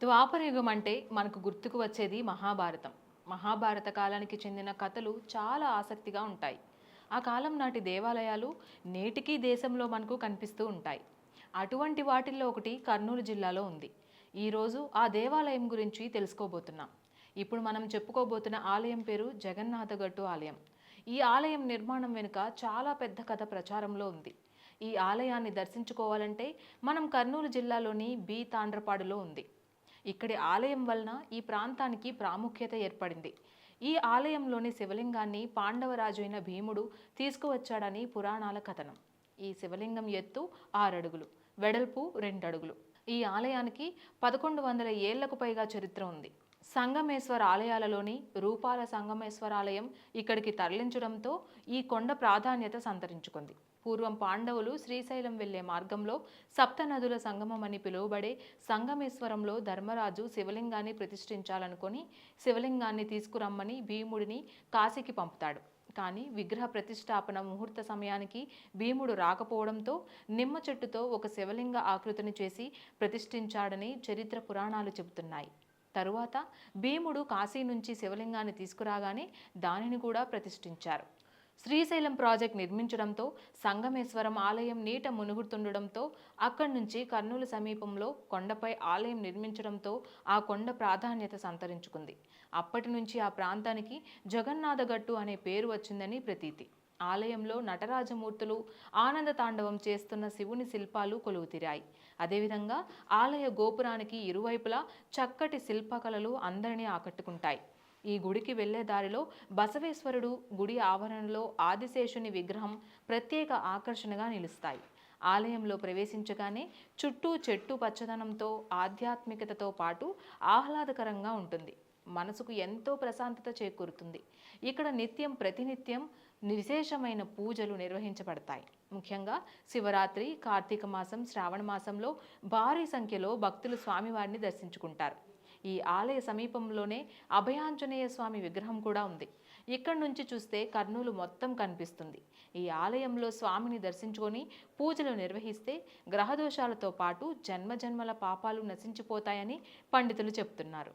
ద్వాపరయుగం అంటే మనకు గుర్తుకు వచ్చేది మహాభారతం. మహాభారత కాలానికి చెందిన కథలు చాలా ఆసక్తిగా ఉంటాయి. ఆ కాలం నాటి దేవాలయాలు నేటికీ దేశంలో మనకు కనిపిస్తూ ఉంటాయి. అటువంటి వాటిల్లో ఒకటి కర్నూలు జిల్లాలో ఉంది. ఈరోజు ఆ దేవాలయం గురించి తెలుసుకోబోతున్నాం. ఇప్పుడు మనం చెప్పుకోబోతున్న ఆలయం పేరు జగన్నాథగట్టు ఆలయం. ఈ ఆలయం నిర్మాణం వెనుక చాలా పెద్ద కథ ప్రచారంలో ఉంది. ఈ ఆలయాన్ని దర్శించుకోవాలంటే మనం కర్నూలు జిల్లాలోని బి తాండ్రపాడులో ఉంది. ఇక్కడి ఆలయం వలన ఈ ప్రాంతానికి ప్రాముఖ్యత ఏర్పడింది. ఈ ఆలయంలోని శివలింగాన్ని పాండవరాజు అయిన భీముడు తీసుకువచ్చాడని పురాణాల కథనం. ఈ శివలింగం ఎత్తు ఆరడుగులు వెడల్పు రెండడుగులు. ఈ ఆలయానికి పదకొండు వందల ఏళ్ళకు పైగా చరిత్ర ఉంది. సంగమేశ్వర ఆలయాలలోని రూపాల సంగమేశ్వర ఆలయం ఇక్కడికి తరలించడంతో ఈ కొండ ప్రాధాన్యత సంతరించుకుంది. పూర్వం పాండవులు శ్రీశైలం వెళ్ళే మార్గంలో సప్త నదుల సంగమం అని పిలువబడే సంగమేశ్వరంలో ధర్మరాజు శివలింగాన్ని ప్రతిష్ఠించాలనుకుని శివలింగాన్ని తీసుకురమ్మని భీముడిని కాశీకి పంపుతాడు. కానీ విగ్రహ ప్రతిష్టాపన ముహూర్త సమయానికి భీముడు రాకపోవడంతో నిమ్మ చెట్టుతో ఒక శివలింగ ఆకృతిని చేసి ప్రతిష్ఠించాడని చరిత్ర పురాణాలు చెబుతున్నాయి. తరువాత భీముడు కాశీ నుంచి శివలింగాన్ని తీసుకురాగానే దానిని కూడా ప్రతిష్ఠించారు. శ్రీశైలం ప్రాజెక్ట్ నిర్మించడంతో సంగమేశ్వరం ఆలయం నీట మునుగుతుండడంతో అక్కడి నుంచి కర్నూలు సమీపంలో కొండపై ఆలయం నిర్మించడంతో ఆ కొండ ప్రాధాన్యత సంతరించుకుంది. అప్పటి నుంచి ఆ ప్రాంతానికి జగన్నాథగట్టు అనే పేరు వచ్చిందని ప్రతీతి. ఆలయంలో నటరాజమూర్తులు ఆనంద తాండవం చేస్తున్న శివుని శిల్పాలు కొలువుతీరాయి. అదేవిధంగా ఆలయ గోపురానికి ఇరువైపులా చక్కటి శిల్పకళలు అందరినీ ఆకట్టుకుంటాయి. ఈ గుడికి వెళ్ళే దారిలో బసవేశ్వరుడు గుడి ఆవరణలో ఆదిశేషుని విగ్రహం ప్రత్యేక ఆకర్షణగా నిలుస్తాయి. ఆలయంలో ప్రవేశించగానే చుట్టూ చెట్టు పచ్చదనంతో ఆధ్యాత్మికతతో పాటు ఆహ్లాదకరంగా ఉంటుంది. మనసుకు ఎంతో ప్రశాంతత చేకూరుతుంది. ఇక్కడ నిత్యం ప్రతినిత్యం విశేషమైన పూజలు నిర్వహించబడతాయి. ముఖ్యంగా శివరాత్రి కార్తీక మాసం శ్రావణ మాసంలో భారీ సంఖ్యలో భక్తులు స్వామివారిని దర్శించుకుంటారు. ఈ ఆలయ సమీపంలోనే అభయాంజనేయ స్వామి విగ్రహం కూడా ఉంది. ఇక్కడి నుంచి చూస్తే కర్నూలు మొత్తం కనిపిస్తుంది. ఈ ఆలయంలో స్వామిని దర్శించుకొని పూజలు నిర్వహిస్తే గ్రహదోషాలతో పాటు జన్మజన్మల పాపాలు నశించిపోతాయని పండితులు చెప్తున్నారు.